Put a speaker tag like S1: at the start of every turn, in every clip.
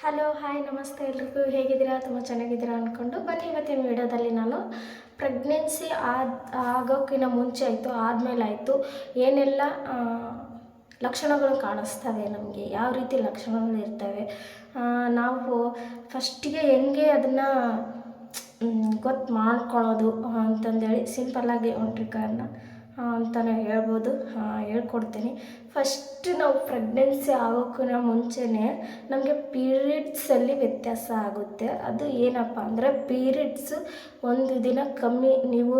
S1: Hello hi ನಮಸ್ತೆ ಎಲ್ರಿಗೂ ಹೇಗಿದ್ದೀರಾ? ತುಂಬ ಚೆನ್ನಾಗಿದ್ದೀರಾ ಅಂದ್ಕೊಂಡು ಬನ್ನಿ ಇವತ್ತಿನ ವಿಡಿಯೋದಲ್ಲಿ ನಾನು ಪ್ರೆಗ್ನೆನ್ಸಿ ಆದ ಆಗೋಕ್ಕಿಂತ ಮುಂಚೆ ಆಯಿತು, ಆದಮೇಲೆ ಆಯಿತು, ಏನೆಲ್ಲ ಲಕ್ಷಣಗಳು ಕಾಣಿಸ್ತವೆ ನಮಗೆ, ಯಾವ ರೀತಿ ಲಕ್ಷಣಗಳು ಇರ್ತವೆ ನಾವು ಫಸ್ಟಿಗೆ ಹೆಂಗೆ ಅದನ್ನು ಗೊತ್ತು ಮಾಡ್ಕೊಳ್ಳೋದು ಅಂತಂದೇಳಿ ಸಿಂಪಲ್ಲಾಗಿ ಒಂದು ಟ್ರಿಕ್ಕನ್ನು ಅಂತಲೇ ಹೇಳ್ಬೋದು. ಹೇಳ್ಕೊಡ್ತೀನಿ. ಫಸ್ಟ್ ನಾವು ಪ್ರೆಗ್ನೆನ್ಸಿ ಆಗೋಕ್ಕಿಂತ ಮುಂಚೆನೆ ನಮಗೆ ಪೀರಿಯಡ್ಸಲ್ಲಿ ವ್ಯತ್ಯಾಸ ಆಗುತ್ತೆ. ಅದು ಏನಪ್ಪ ಅಂದರೆ ಪೀರಿಯಡ್ಸ್ ಒಂದು ದಿನ ಕಮ್ಮಿ, ನೀವು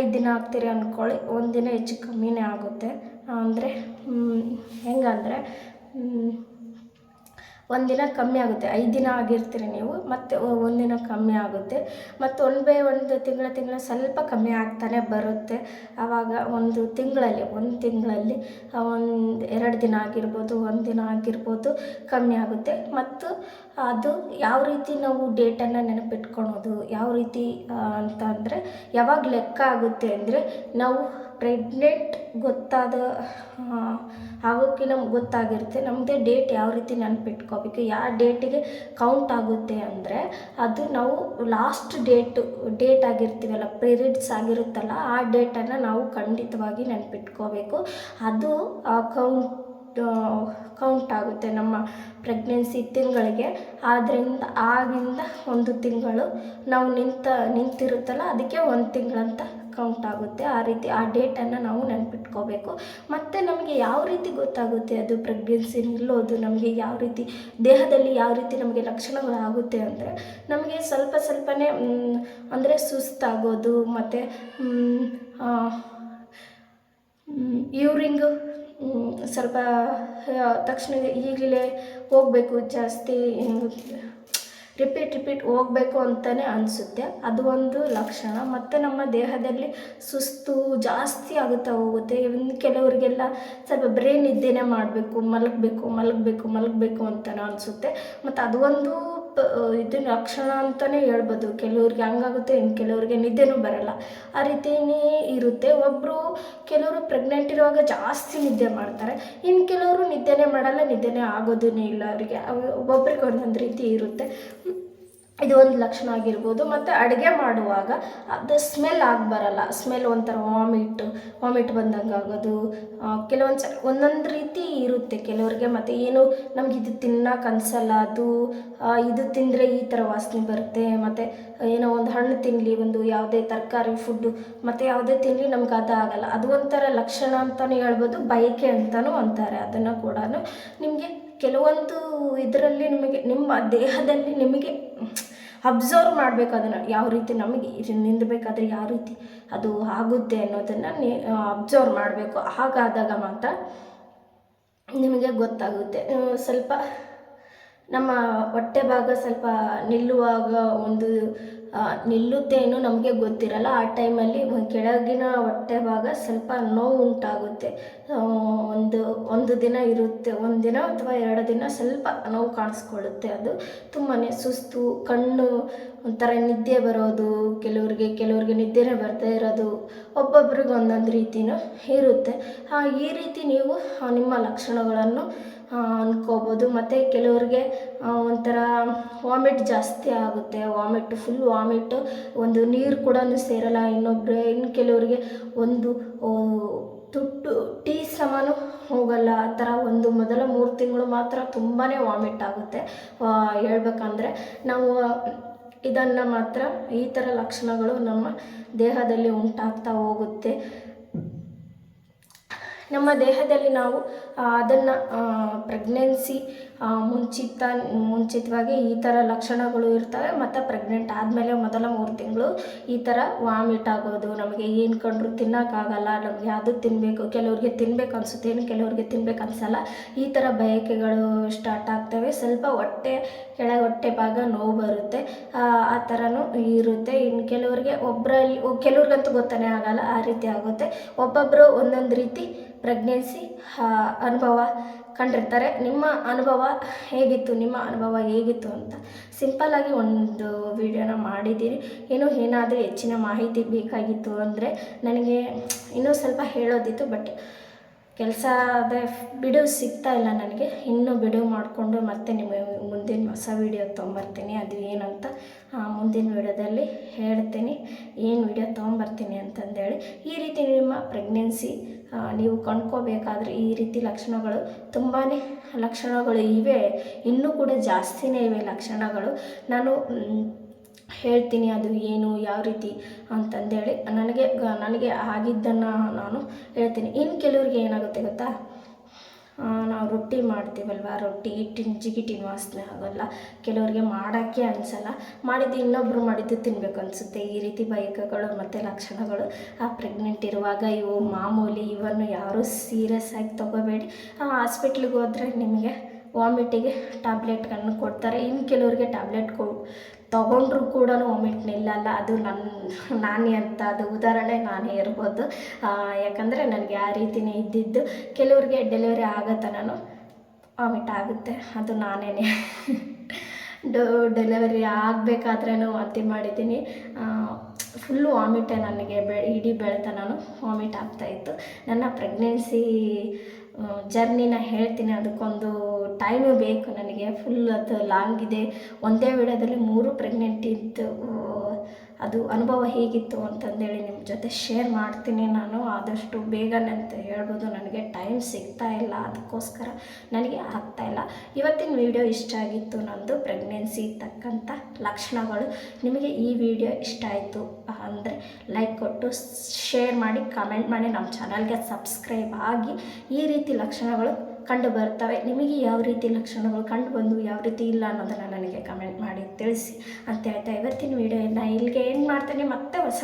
S1: ಐದು ದಿನ ಆಗ್ತೀರಿ ಅಂದ್ಕೊಳ್ಳಿ ಒಂದು ದಿನ ಹೆಚ್ಚು ಕಮ್ಮಿನೇ ಆಗುತ್ತೆ. ಅಂದರೆ ಹೆಂಗಂದರೆ ಒಂದಿನ ಕಮ್ಮಿ ಆಗುತ್ತೆ. ಐದು ದಿನ ಆಗಿರ್ತೀರಿ ನೀವು, ಮತ್ತು ಒಂದಿನ ಕಮ್ಮಿ ಆಗುತ್ತೆ. ಮತ್ತು ಒನ್ ಬೈ ಒಂದು ತಿಂಗಳ ತಿಂಗಳ ಸ್ವಲ್ಪ ಕಮ್ಮಿ ಆಗ್ತಾನೆ ಬರುತ್ತೆ. ಆವಾಗ ಒಂದು ತಿಂಗಳಲ್ಲಿ ಒಂದು ತಿಂಗಳಲ್ಲಿ ಒಂದು ಎರಡು ದಿನ ಆಗಿರ್ಬೋದು, ಒಂದು ದಿನ ಆಗಿರ್ಬೋದು ಕಮ್ಮಿ ಆಗುತ್ತೆ. ಮತ್ತು ಅದು ಯಾವ ರೀತಿ ನಾವು ಡೇಟನ್ನು ನೆನಪಿಟ್ಕೊಳೋದು, ಯಾವ ರೀತಿ ಅಂತ ಅಂದರೆ ಯಾವಾಗ ಲೆಕ್ಕ ಆಗುತ್ತೆ ಅಂದರೆ ನಾವು ಪ್ರೆಗ್ನೆಂಟ್ ಗೊತ್ತಾದ ಆಗೋಕ್ಕೆ ನಮ್ಗೆ ಗೊತ್ತಾಗಿರುತ್ತೆ ನಮ್ಮದೇ ಡೇಟ್ ಯಾವ ರೀತಿ ನೆನಪಿಟ್ಕೋಬೇಕು, ಯಾವ ಡೇಟಿಗೆ ಕೌಂಟ್ ಆಗುತ್ತೆ ಅಂದರೆ ಅದು ನಾವು ಲಾಸ್ಟ್ ಡೇಟು, ಡೇಟ್ ಆಗಿರ್ತೀವಲ್ಲ ಪೀರಿಯಡ್ಸ್ ಆಗಿರುತ್ತಲ್ಲ, ಆ ಡೇಟನ್ನು ನಾವು ಖಂಡಿತವಾಗಿ ನೆನಪಿಟ್ಕೋಬೇಕು. ಅದು ಕೌಂಟ್ ಕೌಂಟ್ ಆಗುತ್ತೆ ನಮ್ಮ ಪ್ರೆಗ್ನೆನ್ಸಿ ತಿಂಗಳಿಗೆ. ಆದ್ದರಿಂದ ಆಗಿಂದ ಒಂದು ತಿಂಗಳು ನಾವು ನಿಂತ, ನಿಂತಿರುತ್ತಲ್ಲ, ಅದಕ್ಕೆ ಒಂದು ತಿಂಗಳಂತ ಕೌಂಟ್ ಆಗುತ್ತೆ. ಆ ರೀತಿ, ಆ ಡೇಟನ್ನು ನಾವು ನೆನಪಿಟ್ಕೋಬೇಕು. ಮತ್ತು ನಮಗೆ ಯಾವ ರೀತಿ ಗೊತ್ತಾಗುತ್ತೆ ಅದು ಪ್ರೆಗ್ನೆನ್ಸಿ ನಿಲ್ಲೋದು, ನಮಗೆ ಯಾವ ರೀತಿ, ದೇಹದಲ್ಲಿ ಯಾವ ರೀತಿ ನಮಗೆ ಲಕ್ಷಣಗಳು ಆಗುತ್ತೆ ಅಂದರೆ, ನಮಗೆ ಸ್ವಲ್ಪ ಸ್ವಲ್ಪನೇ ಅಂದರೆ ಸುಸ್ತಾಗೋದು, ಮತ್ತು ಯೂರಿಂಗು ಸ್ವಲ್ಪ ತಕ್ಷಣ ಈಗಲೇ ಹೋಗಬೇಕು, ಜಾಸ್ತಿ ರಿಪೀಟ್ ರಿಪೀಟ್ ಹೋಗಬೇಕು ಅಂತಲೇ ಅನಿಸುತ್ತೆ. ಅದು ಒಂದು ಲಕ್ಷಣ. ಮತ್ತು ನಮ್ಮ ದೇಹದಲ್ಲಿ ಸುಸ್ತು ಜಾಸ್ತಿ ಆಗುತ್ತಾ ಹೋಗುತ್ತೆ. ಇನ್ನು ಕೆಲವರಿಗೆಲ್ಲ ಸ್ವಲ್ಪ ಬ್ರೈನ್ ನಿದ್ದೆನೇ ಮಾಡಬೇಕು, ಮಲಗಬೇಕು ಮಲಗಬೇಕು ಮಲಗಬೇಕು ಅಂತಲೂ ಅನಿಸುತ್ತೆ. ಮತ್ತು ಅದು ಒಂದು ಇದು ಲಕ್ಷಣ ಅಂತಲೇ ಹೇಳ್ಬೋದು. ಕೆಲವ್ರಿಗೆ ಹಂಗಾಗುತ್ತೆ ಇನ್ನು ಕೆಲವ್ರಿಗೆ ನಿದ್ದೆನೂ ಬರಲ್ಲ. ಆ ರೀತಿಯೇ ಇರುತ್ತೆ. ಒಬ್ಬರು ಕೆಲವರು ಪ್ರೆಗ್ನೆಂಟ್ ಇರುವಾಗ ಜಾಸ್ತಿ ನಿದ್ದೆ ಮಾಡ್ತಾರೆ. ಇನ್ನು ಕೆಲವರು ನಿದ್ದೆನೇ ಮಾಡಲ್ಲ, ನಿದ್ದೆನೇ ಆಗೋದೇ ಇಲ್ಲ ಅವರಿಗೆ. ಒಬ್ಬೊಬ್ರಿಗೆ ಒಂದೊಂದು ರೀತಿ ಇರುತ್ತೆ. ಇದು ಒಂದು ಲಕ್ಷಣ ಆಗಿರ್ಬೋದು. ಮತ್ತು ಅಡುಗೆ ಮಾಡುವಾಗ ಅದು ಸ್ಮೆಲ್ ಆಗಿ ಬರಲ್ಲ. ಸ್ಮೆಲ್ ಒಂಥರ ವಾಮಿಟ್ ವಾಮಿಟ್ ಬಂದಂಗೆ ಆಗೋದು. ಕೆಲವೊಂದು ಸ, ಒಂದೊಂದು ರೀತಿ ಇರುತ್ತೆ. ಕೆಲವ್ರಿಗೆ ಮತ್ತು ಏನು ನಮ್ಗೆ ಇದು ತಿನ್ನಕ್ಕೆ ಅನಿಸಲ್ಲ. ಅದು ಇದು ತಿಂದರೆ ಈ ಥರ ವಾಸನೆ ಬರುತ್ತೆ. ಮತ್ತು ಏನೋ ಒಂದು ಹಣ್ಣು ತಿನ್ನಲಿ ಒಂದು ಯಾವುದೇ ತರಕಾರಿ ಫುಡ್ಡು ಮತ್ತು ಯಾವುದೇ ತಿನ್ನಲಿ ನಮ್ಗೆ ಅದು ಆಗಲ್ಲ. ಅದು ಒಂಥರ ಲಕ್ಷಣ ಅಂತಲೂ ಹೇಳ್ಬೋದು, ಬಯಕೆ ಅಂತಲೂ ಅಂತಾರೆ. ಅದನ್ನು ಕೂಡ ನಿಮಗೆ ಕೆಲವೊಂದು ಇದರಲ್ಲಿ ನಿಮಗೆ, ನಿಮ್ಮ ದೇಹದಲ್ಲಿ ನಿಮಗೆ ಅಬ್ಸರ್ವ್ ಮಾಡಬೇಕು ಅದನ್ನು ಯಾವ ರೀತಿ ನಮಗೆ ನಿಲ್ಲಬೇಕಾದ್ರೆ ನಿಂದಬೇಕಾದ್ರೆ ಯಾವ ರೀತಿ ಅದು ಆಗುತ್ತೆ ಅನ್ನೋದನ್ನು ನೀ ಅಬ್ಸರ್ವ್ ಮಾಡಬೇಕು. ಹಾಗಾದಾಗ ಮಾತ್ರ ನಿಮಗೆ ಗೊತ್ತಾಗುತ್ತೆ. ಸ್ವಲ್ಪ ನಮ್ಮ ಹೊಟ್ಟೆ ಭಾಗ ಸ್ವಲ್ಪ ನಿಲ್ಲುವಾಗ ಒಂದು ನಿಲ್ಲುತ್ತೆ ಏನು ನಮಗೆ ಗೊತ್ತಿರಲ್ಲ. ಆ ಟೈಮಲ್ಲಿ ಕೆಳಗಿನ ಹೊಟ್ಟೆ ಭಾಗ ಸ್ವಲ್ಪ ನೋವು ಉಂಟಾಗುತ್ತೆ. ಒಂದು ಒಂದು ದಿನ ಇರುತ್ತೆ, ಒಂದು ದಿನ ಅಥವಾ ಎರಡು ದಿನ ಸ್ವಲ್ಪ ನೋವು ಕಾಣಿಸ್ಕೊಳ್ಳುತ್ತೆ ಅದು. ತುಂಬಾ ಸುಸ್ತು, ಕಣ್ಣು ಒಂಥರ ನಿದ್ದೆ ಬರೋದು, ಕೆಲವ್ರಿಗೆ ಕೆಲವ್ರಿಗೆ ನಿದ್ದೆನೇ ಬರ್ತಾ ಇರೋದು, ಒಬ್ಬೊಬ್ರಿಗೆ ಒಂದೊಂದು ರೀತಿನೂ ಇರುತ್ತೆ. ಈ ರೀತಿ ನೀವು ನಿಮ್ಮ ಲಕ್ಷಣಗಳನ್ನು ಅಂದ್ಕೋಬೋದು ಮತ್ತು ಕೆಲವ್ರಿಗೆ ಒಂಥರ ವಾಮಿಟ್ ಜಾಸ್ತಿ ಆಗುತ್ತೆ. Vomit full vomit. ಒಂದು ನೀರು ಕೂಡ ಸೇರಲ್ಲ ಇನ್ನೊಬ್ಬರು ಇನ್ನು ಕೆಲವರಿಗೆ ಒಂದು ತುಟ್ಟು ಟೀ ಸಮಾನು ಹೋಗಲ್ಲ. ಆ ಥರ ಒಂದು ಮೊದಲ ಮೂರು ತಿಂಗಳು ಮಾತ್ರ ತುಂಬಾ ವಾಮಿಟ್ ಆಗುತ್ತೆ. ಹೇಳ್ಬೇಕಂದ್ರೆ ನಾವು, ಇದನ್ನು ಮಾತ್ರ ಈ ಥರ ಲಕ್ಷಣಗಳು ನಮ್ಮ ದೇಹದಲ್ಲಿ ಉಂಟಾಗ್ತಾ ಹೋಗುತ್ತೆ. ನಮ್ಮ ದೇಹದಲ್ಲಿ ನಾವು ಅದನ್ನು ಪ್ರೆಗ್ನೆನ್ಸಿ ಮುಂಚಿತ, ಮುಂಚಿತವಾಗಿ ಈ ಥರ ಲಕ್ಷಣಗಳು ಇರ್ತವೆ, ಮತ್ತು ಪ್ರೆಗ್ನೆಂಟ್ ಆದಮೇಲೆ ಮೊದಲ ಮೂರು ತಿಂಗಳು ಈ ಥರ ವಾಮಿಟ್ ಆಗೋದು, ನಮಗೆ ಏನು ಕಂಡ್ರು ತಿನ್ನೋಕ್ಕಾಗಲ್ಲ, ನಮಗೆ ಅದು ತಿನ್ನಬೇಕು ಕೆಲವ್ರಿಗೆ ತಿನ್ಬೇಕು ಅನಿಸುತ್ತೆ, ಏನು ಕೆಲವ್ರಿಗೆ ತಿನ್ಬೇಕು ಅನಿಸಲ್ಲ, ಈ ಥರ ಬಯಕೆಗಳು ಸ್ಟಾರ್ಟ್ ಆಗ್ತವೆ. ಸ್ವಲ್ಪ ಹೊಟ್ಟೆ ಕೆಳಗೆ ಹೊಟ್ಟೆ ಭಾಗ ನೋವು ಬರುತ್ತೆ, ಆ ಥರನೂ ಇರುತ್ತೆ. ಇನ್ನು ಕೆಲವ್ರಿಗೆ ಒಬ್ಬರಲ್ಲಿ ಕೆಲವ್ರಿಗಂತೂ ಗೊತ್ತನೇ ಆಗಲ್ಲ, ಆ ರೀತಿ ಆಗುತ್ತೆ. ಒಬ್ಬೊಬ್ಬರು ಒಂದೊಂದು ರೀತಿ ಪ್ರೆಗ್ನೆನ್ಸಿ ಅನುಭವ ಕಂಡಿರ್ತಾರೆ. ನಿಮ್ಮ ಅನುಭವ ಹೇಗಿತ್ತು? ನಿಮ್ಮ ಅನುಭವ ಹೇಗಿತ್ತು ಅಂತ ಸಿಂಪಲ್ಲಾಗಿ ಒಂದು ವಿಡಿಯೋನ ಮಾಡಿದ್ದೀನಿ ಏನು ಏನಾದರೂ ಹೆಚ್ಚಿನ ಮಾಹಿತಿ ಬೇಕಾಗಿತ್ತು ಅಂದರೆ ನನಗೆ ಇನ್ನೂ ಸ್ವಲ್ಪ ಹೇಳೋದಿತ್ತು ಬಟ್ ಕೆಲಸದ ಬಿಡುವು ಸಿಗ್ತಾ ಇಲ್ಲ ನನಗೆ. ಇನ್ನೂ ಬಿಡುವು ಮಾಡಿಕೊಂಡು ಮತ್ತೆ ನಿಮಗೆ ಮುಂದಿನ ಹೊಸ ವೀಡಿಯೋ ತೊಗೊಂಬರ್ತೀನಿ. ಅದು ಏನಂತ ಮುಂದಿನ ವೀಡಿಯೋದಲ್ಲಿ ಹೇಳ್ತೀನಿ. ಏನು ವೀಡಿಯೋ ತೊಗೊಂಬರ್ತೀನಿ ಅಂತಂದೇಳಿ ಈ ರೀತಿ ನಿಮ್ಮ ಪ್ರೆಗ್ನೆನ್ಸಿ ನೀವು ಕಂಡ್ಕೋಬೇಕಾದ್ರೆ ಈ ರೀತಿ ಲಕ್ಷಣಗಳು ತುಂಬಾ ಲಕ್ಷಣಗಳು ಇವೆ. ಇನ್ನೂ ಕೂಡ ಜಾಸ್ತಿನೇ ಇವೆ ಲಕ್ಷಣಗಳು. ನಾನು ಹೇಳ್ತೀನಿ ಅದು ಏನು, ಯಾವ ರೀತಿ ಅಂತಂದೇಳಿ. ನನಗೆ ನನಗೆ ಆಗಿದ್ದನ್ನು ನಾನು ಹೇಳ್ತೀನಿ. ಇನ್ನು ಕೆಲವ್ರಿಗೆ ಏನಾಗುತ್ತೆ ಗೊತ್ತಾ? ನಾವು ರೊಟ್ಟಿ ಮಾಡ್ತೀವಲ್ವ? ರೊಟ್ಟಿ ಹಿಟ್ಟಿನ, ಜಿಗಿಟಿನ ವಾಸನೆ ಆಗೋಲ್ಲ. ಕೆಲವರಿಗೆ ಮಾಡೋಕ್ಕೆ ಅನಿಸಲ್ಲ. ಮಾಡಿದ್ದು ಇನ್ನೊಬ್ಬರು ಮಾಡಿದ್ದು ತಿನ್ನಬೇಕು ಅನಿಸುತ್ತೆ. ಈ ರೀತಿ ಬೈಕಗಳು ಮತ್ತು ಲಕ್ಷಣಗಳು. ಆ ಪ್ರೆಗ್ನೆಂಟ್ ಇರುವಾಗ ಇವು ಮಾಮೂಲಿ ಇವನ್ನು ಯಾರೂ ಸೀರಿಯಸ್ ಆಗಿ ತೊಗೋಬೇಡಿ. ಹಾಸ್ಪಿಟ್ಲಿಗೆ ಹೋದರೆ ನಿಮಗೆ ವಾಮಿಟಿಗೆ ಟ್ಯಾಬ್ಲೆಟ್ಗಳನ್ನು ಕೊಡ್ತಾರೆ. ಇನ್ನು ಕೆಲವ್ರಿಗೆ ಟ್ಯಾಬ್ಲೆಟ್ ಕೊ ತೊಗೊಂಡ್ರು ಕೂಡ ವಾಮಿಟ್ ನಿಲ್ಲಲ್ಲ. ಅದು ನನ್ನ ನಾನೇ ಅಂತ ಅದು ಉದಾಹರಣೆ ನಾನೇ ಇರ್ಬೋದು. ಯಾಕಂದರೆ ನನಗೆ ಆ ರೀತಿಯೇ ಇದ್ದಿದ್ದು. ಕೆಲವ್ರಿಗೆ ಡೆಲಿವರಿ ಆಗೋ ನಾನು ವಾಮಿಟ್ ಆಗುತ್ತೆ. ಅದು ನಾನೇ ಡ, ಡೆಲಿವರಿ ಆಗಬೇಕಾದ್ರೂ ವಾಂತಿ ಮಾಡಿದ್ದೀನಿ. ಫುಲ್ಲು ವಾಮಿಟೇ ನನಗೆ ಬೆ, ಇಡೀ ಬೆಳೆತ ವಾಮಿಟ್ ಆಗ್ತಾಯಿತ್ತು ನನ್ನ ಪ್ರೆಗ್ನೆನ್ಸಿ ಜರ್ನಿನ ಹೇಳ್ತೀನಿ. ಅದಕ್ಕೊಂದು ಟೈಮು ಬೇಕು ನನಗೆ. ಫುಲ್ ಅದು ಲಾಂಗ್ ಇದೆ. ಒಂದೇ ವಿಡಿಯೋದಲ್ಲಿ ಮೂರು ಪ್ರೆಗ್ನೆಂಟ್ ಇದ್ದು ಅದು ಅನುಭವ ಹೇಗಿತ್ತು ಅಂತಂದೇಳಿ ನಿಮ್ಮ ಜೊತೆ ಶೇರ್ ಮಾಡ್ತೀನಿ ನಾನು. ಆದಷ್ಟು ಬೇಗನೆ ಅಂತ ಹೇಳ್ಬೋದು. ನನಗೆ ಟೈಮ್ ಸಿಗ್ತಾ ಇಲ್ಲ. ಅದಕ್ಕೋಸ್ಕರ ನನಗೆ ಆಗ್ತಾಯಿಲ್ಲ ಇವತ್ತಿನ ವಿಡಿಯೋ ಇಷ್ಟ ಆಗಿತ್ತು ನಂದು. ಪ್ರೆಗ್ನೆನ್ಸಿ ತಕ್ಕಂಥ ಲಕ್ಷಣಗಳು. ನಿಮಗೆ ಈ ವಿಡಿಯೋ ಇಷ್ಟ ಆಯಿತು ಅಂದರೆ ಲೈಕ್ ಕೊಟ್ಟು ಶೇರ್ ಮಾಡಿ ಕಮೆಂಟ್ ಮಾಡಿ. ನಮ್ಮ ಚಾನಲ್ಗೆ ಸಬ್ಸ್ಕ್ರೈಬ್ ಆಗಿ ಈ ರೀತಿ ಲಕ್ಷಣಗಳು ಕಂಡು ಬರ್ತವೆ. ನಿಮಗೆ ಯಾವ ರೀತಿ ಲಕ್ಷಣಗಳು ಕಂಡು ಬಂದು ಯಾವ ರೀತಿ ಇಲ್ಲ ಅನ್ನೋದನ್ನು ನನಗೆ ಕಮೆಂಟ್ ಮಾಡಿ ತಿಳಿಸಿ. ಅಂತ ಹೇಳ್ತಾ ಇವತ್ತಿನ ವಿಡಿಯೋನ ಇಲ್ಲಿಗೆ ಏನು ಮಾಡ್ತೀನಿ. ಮತ್ತೆ ಹೊಸ